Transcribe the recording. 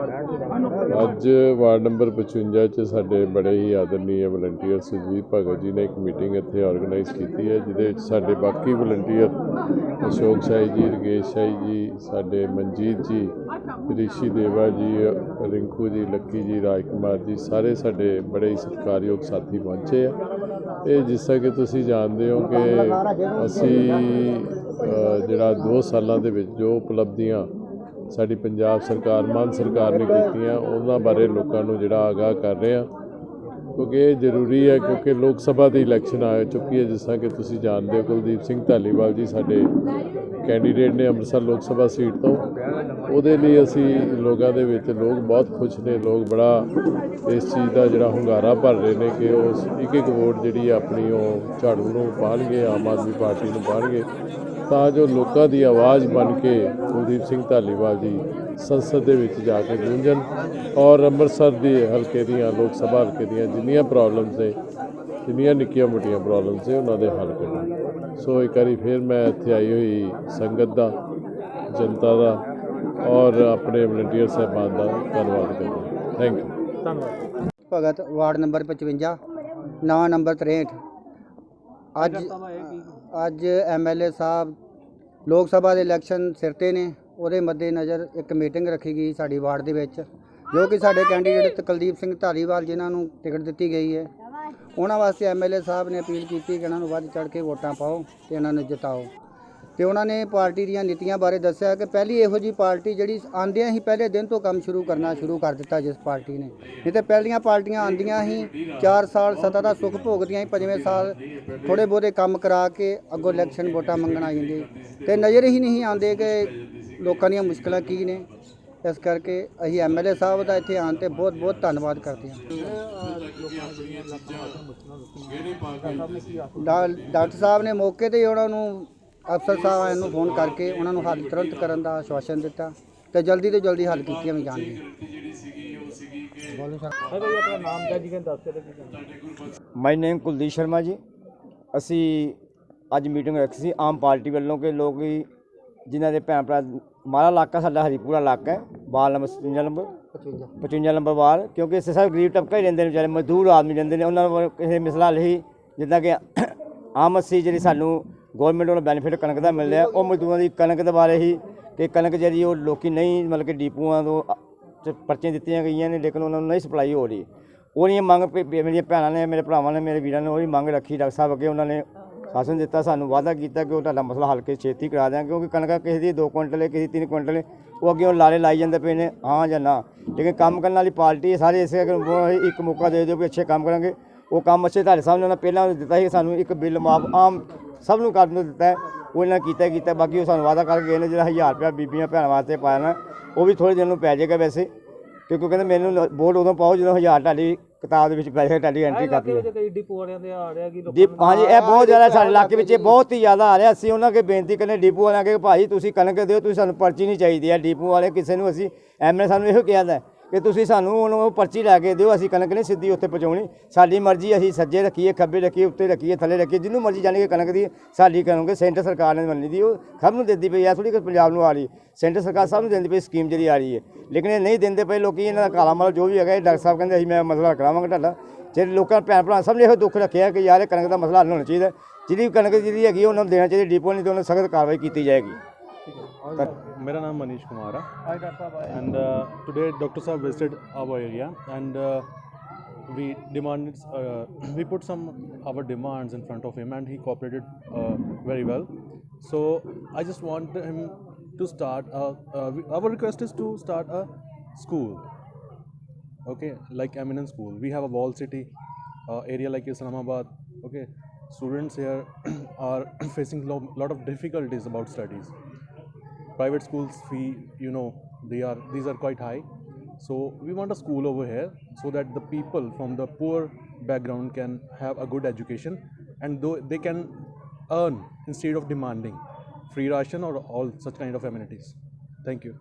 ਅੱਜ ward number 55 ਚ ਸਾਡੇ ਬੜੇ ਹੀ ਆਦਰਨੀय ਵਲੰਟੀਅਰ ਸੁਜੀਤ ਭਗਤ ਜੀ ਨੇ ਇੱਕ ਮੀਟਿੰਗ ਇੱਥੇ ਆਰਗੇਨਾਈਜ਼ ਕੀਤੀ ਹੈ, ਜਿਹਦੇ ਵਿੱਚ ਸਾਡੇ ਬਾਕੀ ਵਲੰਟੀਅਰ ਅਸ਼ੋਕ ਸ਼ਾਹੀ ਜੀ, ਰਗੇਸ਼ ਸ਼ਾਹੀ ਜੀ, ਸਾਡੇ ਮਨਜੀਤ ਜੀ, ਰਿਸ਼ੀ ਦੇਵਾ ਜੀ, ਰਿੰਕੂ ਜੀ, ਲੱਕੀ ਜੀ ਰਾਜ ਕੁਮਾਰ ਜੀ, ਸਾਰੇ ਸਾਡੇ ਬੜੇ ਹੀ ਸਤਿਕਾਰਯੋਗ ਸਾਥੀ ਪਹੁੰਚੇ ਆ। ਇਹ ਜਿਸ ਤਰ੍ਹਾਂ ਕਿ ਤੁਸੀਂ ਜਾਣਦੇ ਹੋ ਕਿ ਅਸੀਂ ਜਿਹੜਾ 2 ਸਾਲਾਂ ਦੇ ਵਿੱਚ ਜੋ ਉਪਲਬਧੀਆਂ ਸਾਡੀ ਪੰਜਾਬ ਸਰਕਾਰ, ਮਾਨ ਸਰਕਾਰ ਨੇ ਕੀਤੀਆਂ, ਉਹਨਾਂ ਬਾਰੇ ਲੋਕਾਂ ਨੂੰ ਜਿਹੜਾ ਆਗਾਹ ਕਰ ਰਹੇ ਆ ਕਿਉਂਕਿ ਇਹ ਜ਼ਰੂਰੀ ਹੈ, ਕਿਉਂਕਿ ਲੋਕ ਸਭਾ ਦੀ ਇਲੈਕਸ਼ਨ ਆ ਚੁੱਕੀ ਹੈ, ਜਿਸ ਤਰ੍ਹਾਂ ਕਿ ਤੁਸੀਂ ਜਾਣਦੇ ਹੋ, ਕੁਲਦੀਪ ਸਿੰਘ ਧਾਲੀਵਾਲ ਜੀ ਸਾਡੇ ਕੈਂਡੀਡੇਟ ਨੇ ਅੰਮ੍ਰਿਤਸਰ ਲੋਕ ਸਭਾ ਸੀਟ ਤੋਂ। ਉਹਦੇ ਲਈ ਅਸੀਂ ਲੋਕਾਂ ਦੇ ਵਿੱਚ ਲੋਕ ਬਹੁਤ ਖੁਸ਼ ਨੇ, ਲੋਕ ਬੜਾ ਇਸ ਚੀਜ਼ ਦਾ ਜਿਹੜਾ ਹੁੰਗਾਰਾ ਭਰ ਰਹੇ ਨੇ ਕਿ ਉਹ ਇੱਕ ਇੱਕ ਵੋਟ ਜਿਹੜੀ ਆਪਣੀ ਉਹ ਝਾੜੂ ਨੂੰ ਪਾਣਗੇ, ਆਮ ਆਦਮੀ ਪਾਰਟੀ ਨੂੰ ਪਾਣਗੇ। ਤਾਂ ਜੋ ਲੋਕਾਂ ਦੀ ਆਵਾਜ਼ ਬਣ ਕੇ ਕੁਲਦੀਪ ਸਿੰਘ ਧਾਲੀਵਾਲ ਜੀ ਸੰਸਦ ਦੇ ਵਿੱਚ ਜਾ ਕੇ ਗੂੰਜਣ ਔਰ ਅੰਮ੍ਰਿਤਸਰ ਦੇ ਹਲਕੇ ਦੀਆਂ ਲੋਕ ਸਭਾ ਹਲਕੇ ਦੀਆਂ ਜਿੰਨੀਆਂ ਪ੍ਰੋਬਲਮਸ ਨੇ ਜਿੰਨੀਆਂ ਨਿੱਕੀਆਂ ਮੋਟੀਆਂ ਪ੍ਰੋਬਲਮਸ ਨੇ ਉਹਨਾਂ ਦੇ ਹੱਲ ਕੱਢਣ। ਸੋ ਇੱਕ ਵਾਰੀ ਫਿਰ ਮੈਂ ਇੱਥੇ ਆਈ ਹੋਈ ਸੰਗਤ ਦਾ ਜਨਤਾ ਦਾ ਔਰ ਆਪਣੇ ਵਲੰਟੀਅਰ ਸਾਹਿਬਾਨ ਦਾ ਧੰਨਵਾਦ ਕਰਦਾ thank you Bhagat ward number 55 ਨਵਾਂ ਨੰਬਰ 63 ਅੱਜ ਅੱਜ ਐਮਐਲਏ ਸਾਹਿਬ ਲੋਕ ਸਭਾ ਦੇ ਇਲੈਕਸ਼ਨ ਸਿਰ ਤੇ ਨੇ, ਉਹਦੇ ਮੱਦੇ ਨਜ਼ਰ ਇੱਕ ਮੀਟਿੰਗ ਰੱਖੀ ਗਈ ਸਾਡੀ ਵਾਰਡ ਦੇ ਵਿੱਚ, ਜੋ ਕਿ ਸਾਡੇ ਕੈਂਡੀਡੇਟ ਕੁਲਦੀਪ ਸਿੰਘ ਧਾਰੀਵਾਲ ਜਿਨ੍ਹਾਂ ਨੂੰ ਟਿਕਟ ਦਿੱਤੀ ਗਈ ਹੈ। ਉਹਨਾਂ ਵਾਸਤੇ ਐਮਐਲਏ ਸਾਹਿਬ ਨੇ ਅਪੀਲ ਕੀਤੀ ਕਿ ਇਹਨਾਂ ਨੂੰ ਵੱਧ ਚੜ ਕੇ ਵੋਟਾਂ ਪਾਓ ਤੇ ਇਹਨਾਂ ਨੂੰ ਜਿਤਾਓ। ਤੇ ਉਹਨਾਂ ਨੇ ਪਾਰਟੀ ਦੀਆਂ ਨੀਤੀਆਂ ਬਾਰੇ ਦੱਸਿਆ ਕਿ ਪਹਿਲੀ ਇਹੋ ਜੀ ਪਾਰਟੀ ਜਿਹੜੀ ਆਂਦਿਆਂ ਹੀ ਪਹਿਲੇ ਦਿਨ ਤੋਂ ਕੰਮ ਸ਼ੁਰੂ ਕਰਨਾ ਸ਼ੁਰੂ ਕਰ ਦਿੱਤਾ ਜਿਸ ਪਾਰਟੀ ਨੇ। ਨਹੀਂ ਤੇ ਪਹਿਲੀਆਂ ਪਾਰਟੀਆਂ ਆਂਦੀਆਂ ਹੀ 4 ਸਾਲ ਸੱਤਾ ਦਾ ਸੁੱਖ ਭੋਗਦੀਆਂ ਹੀ ਪੰਜਵੇਂ ਸਾਲ ਥੋੜੇ ਬਹੁਤੇ ਕੰਮ ਕਰਾ ਕੇ ਅੱਗੋਂ ਇਲੈਕਸ਼ਨ ਵੋਟਾਂ ਮੰਗਣ ਆ ਜਾਂਦੇ ਤੇ ਨਜ਼ਰ ਹੀ ਨਹੀਂ ਆਉਂਦੇ ਕਿ ਲੋਕਾਂ ਦੀਆਂ ਮੁਸ਼ਕਲਾਂ ਕੀ ਨੇ। ਇਸ ਕਰਕੇ ਅਸੀਂ ਐਮਐਲਏ ਸਾਹਿਬ ਦਾ ਇੱਥੇ ਆਉਣ ਤੇ ਬਹੁਤ ਬਹੁਤ ਧੰਨਵਾਦ ਕਰਦੇ ਹਾਂ। ਡਾਕਟਰ ਸਾਹਿਬ ਨੇ ਮੌਕੇ ਤੇ ਉਹਨਾਂ ਨੂੰ ਅਫਸਰ ਸਾਹਿਬਾਨ ਨੂੰ ਫੋਨ ਕਰਕੇ ਉਹਨਾਂ ਨੂੰ ਹੱਲ ਤੁਰੰਤ ਕਰਨ ਦਾ ਆਸ਼ਵਾਸਨ ਦਿੱਤਾ ਤੇ ਜਲਦੀ ਤੋਂ ਜਲਦੀ ਹੱਲ ਕੀਤੀਆਂ ਵੀ ਜਾਣਗੀਆਂ। ਮਾਈ ਨੇਮ ਕੁਲਦੀਪ ਸ਼ਰਮਾ ਜੀ। ਅਸੀਂ ਅੱਜ ਮੀਟਿੰਗ ਰੱਖੀ ਸੀ, ਆਮ ਪਾਰਟੀ ਵੱਲੋਂ ਕਿ ਲੋਕ ਵੀ ਜਿਨ੍ਹਾਂ ਦੇ ਭੈਣ ਭਰਾ ਮਾਰਾ ਇਲਾਕਾ ਸਾਡਾ ਹਰੀਪੁਰਾ ਇਲਾਕਾ ਹੈ ward number 57 number 55 number ward ਕਿਉਂਕਿ ਇਸੇ ਸਾਰੇ ਗਰੀਬ ਤਬਕਾ ਹੀ ਰਹਿੰਦੇ ਨੇ ਵਿਚਾਰੇ, ਮਜ਼ਦੂਰ ਆਦਮੀ ਰਹਿੰਦੇ ਨੇ, ਉਹਨਾਂ ਨੂੰ ਕਿਸੇ ਮਿਸਲਾ ਲਈ ਜਿੱਦਾਂ ਕਿ ਆਮ ਅਸੀਂ ਜਿਹੜੀ ਸਾਨੂੰ ਗਵਰਨਮੈਂਟ ਵੱਲੋਂ ਬੈਨੀਫਿਟ ਕਣਕ ਦਾ ਮਿਲ ਰਿਹਾ। ਉਹ ਮਜ਼ਦੂਰਾਂ ਦੀ ਕਣਕ ਦੇ ਬਾਰੇ ਹੀ ਕਿ ਕਣਕ ਜਿਹੜੀ ਉਹ ਲੋਕੀ ਨਹੀਂ ਮਤਲਬ ਕਿ ਡੀਪੂਆਂ ਤੋਂ ਚ ਪਰਚੀਆਂ ਦਿੱਤੀਆਂ ਗਈਆਂ ਨੇ ਲੇਕਿਨ ਉਹਨਾਂ ਨੂੰ ਨਹੀਂ ਸਪਲਾਈ ਹੋ ਰਹੀ। ਉਹਦੀਆਂ ਮੰਗ ਪ- ਪ- ਮੇਰੀਆਂ ਭੈਣਾਂ ਨੇ ਮੇਰੇ ਭਰਾਵਾਂ ਨੇ ਮੇਰੇ ਵੀਰਾਂ ਨੇ ਉਹਦੀ ਮੰਗ ਰੱਖੀ। ਡਾਕਟਰ ਸਾਹਿਬ ਅੱਗੇ ਉਹਨਾਂ ਨੇ ਸ਼ਾਸਨ ਦਿੱਤਾ ਸਾਨੂੰ ਵਾਅਦਾ ਕੀਤਾ ਕਿ ਉਹ ਤੁਹਾਡਾ ਮਸਲਾ ਹੱਲ ਕੇ ਛੇਤੀ ਕਰਾ ਦਿਆਂ ਕਿਉਂਕਿ ਕਣਕਾਂ ਕਿਸੇ ਦੀ 2 ਕੁਇੰਟਲ ਹੈ ਕਿਸੇ ਦੀ 3 ਕੁਇੰਟਲ ਹੈ ਉਹ ਅੱਗੇ ਉਹ ਲਾਰੇ ਲਾਈ ਜਾਂਦੇ ਪਏ ਨੇ ਹਾਂ ਜਾਂ ਨਾ। ਲੇਕਿਨ ਕੰਮ ਕਰਨ ਵਾਲੀ ਪਾਰਟੀ ਹੈ, ਸਾਰੇ ਇਸੇ ਕਰਕੇ ਉਹ ਇੱਕ ਮੌਕਾ ਦੇ ਦਿਓ ਵੀ ਅੱਛੇ ਕੰਮ ਕਰਾਂਗੇ। ਉਹ ਕੰਮ ਅੱਛੇ ਤੁਹਾਡੇ ਸਾਹਮਣੇ ਉਹਨਾਂ ਪਹਿਲਾਂ ਦਿੱਤਾ ਸੀ ਸਾਨੂੰ ਇੱਕ ਬਿੱਲ ਮਾਫ ਆਮ ਸਭ ਨੂੰ ਕਰਨ ਨੂੰ ਦਿੱਤਾ ਹੈ। ਉਹ ਇਹਨਾਂ ਕੀਤਾ ਹੀ ਕੀਤਾ ਬਾਕੀ ਉਹ ਸਾਨੂੰ ਵਾਅਦਾ ਕਰਕੇ ਗਏ ਨੇ ਜਿਹੜਾ 1000 ਰੁਪਇਆ ਬੀਬੀਆਂ ਭੈਣਾਂ ਵਾਸਤੇ ਪਾਇਆ ਨਾ ਉਹ ਵੀ ਥੋੜੇ ਦਿਨ ਨੂੰ ਪੈ ਜਾਏਗਾ ਵੈਸੇ। ਕਿਉਂਕਿ ਕਹਿੰਦੇ ਮੈਨੂੰ ਵੋਟ ਉਦੋਂ ਪਾਓ ਜਦੋਂ 1000 ਤੁਹਾਡੀ ਕਿਤਾਬ ਦੇ ਵਿੱਚ ਪੈ ਜਾਏਗਾ ਤੁਹਾਡੀ ਐਂਟਰੀ ਕਾਪੀ ਹੈ। ਕਈ ਡਿਪੂ ਵਾਲਿਆਂ ਦੇ ਆ ਰਿਹਾ ਕਿ ਹਾਂਜੀ ਇਹ ਬਹੁਤ ਜ਼ਿਆਦਾ ਸਾਡੇ ਇਲਾਕੇ ਵਿੱਚ ਇਹ ਬਹੁਤ ਹੀ ਜ਼ਿਆਦਾ ਆ। ਰਿਹਾ ਅਸੀਂ ਉਹਨਾਂ ਕੇ ਬੇਨਤੀ ਕਰਨੇ ਡਿਪੂ ਵਾਲਿਆਂ ਕੇ ਭਾਈ ਤੁਸੀਂ ਕਣਕ ਦਿਓ ਤੁਸੀਂ ਸਾਨੂੰ ਪਰਚੀ ਨਹੀਂ ਚਾਹੀਦੀ ਹੈ। ਡਿਪੂ ਵਾਲੇ ਕਿਸੇ ਨੂੰ ਅਸੀਂ ਐਮਐਲਏ ਸਾਨੂੰ ਇਹੋ ਕਿਹਾ ਦਾ ਕਿ ਤੁਸੀਂ ਸਾਨੂੰ ਉਹਨੂੰ ਉਹ ਪਰਚੀ ਲੈ ਕੇ ਦਿਓ, ਅਸੀਂ ਕਣਕ ਨਹੀਂ ਸਿੱਧੀ ਉੱਥੇ ਪਹੁੰਚਾਉਣੀ। ਸਾਡੀ ਮਰਜ਼ੀ ਅਸੀਂ ਸੱਜੇ ਰੱਖੀਏ, ਖੱਬੇ ਰੱਖੀਏ, ਉੱਤੇ ਰੱਖੀਏ, ਥੱਲੇ ਰੱਖੀਏ, ਜਿਹਨੂੰ ਮਰਜ਼ੀ ਜਾਣੀ ਕਿ ਕਣਕ ਦੀ ਸਾਡੀ ਕਰੋਗੇ, ਸੈਂਟਰ ਸਰਕਾਰ ਨੇ ਮੰਨੀ ਦੀ, ਉਹ ਸਭ ਨੂੰ ਦਿੰਦੀ ਪਈ ਆ ਥੋੜੀ ਕਿ ਪੰਜਾਬ ਨੂੰ ਆ ਰਹੀ। ਸੈਂਟਰ ਸਰਕਾਰ ਸਭ ਨੂੰ ਦਿੰਦੀ ਪਈ ਸਕੀਮ ਜਿਹੜੀ ਆ ਰਹੀ ਹੈ। ਲੇਕਿਨ ਇਹ ਨਹੀਂ ਦਿੰਦੇ ਪਏ ਲੋਕੀ, ਇਹਨਾਂ ਦਾ ਕਾਲਾ ਮਾਲ ਜੋ ਵੀ ਹੈਗਾ, ਇਹ ਡਾਕਟਰ ਸਾਹਿਬ ਕਹਿੰਦੇ ਅਸੀਂ ਮੈਂ ਮਸਲਾ ਕਰਾਵਾਂਗਾ ਤੁਹਾਡਾ। ਜਿਹੜੇ ਲੋਕਾਂ ਭੈਣ ਭਰਾ ਸਭ ਨੇ ਇਹੋ ਦੁੱਖ ਰੱਖਿਆ ਕਿ ਯਾਰ ਇਹ ਕਣਕ ਦਾ ਮਸਲਾ ਹੱਲ ਹੋਣਾ ਚਾਹੀਦਾ। ਜਿਹੜੀ ਕਣਕ ਜਿਹੜੀ ਹੈਗੀ, ਉਹਨਾਂ ਨੂੰ ਦੇਣਾ ਚਾਹੀਦਾ ਡੀਪੋ ਨਹੀਂ ਤਾਂ ਉਹਨਾਂ ਸਖਤ ਕਾਰਵਾਈ ਕੀਤੀ ਜਾਏਗੀ। मेरा नाम मनीष कुमार है and uh, today Dr. Saab visited our area and uh, we demanded uh, we put some our demands in front of him and he cooperated uh, very well so I just want him to start uh, uh, we, our request is to start a school okay like eminent school we have a wall city uh, area like islamabad okay students here are facing lo- lot of difficulties about studies private schools fee you know they are these are quite high. So we want a school over here so that the people from the poor background can have a good education and though they can earn instead of demanding free ration or all such kind of amenities. Thank you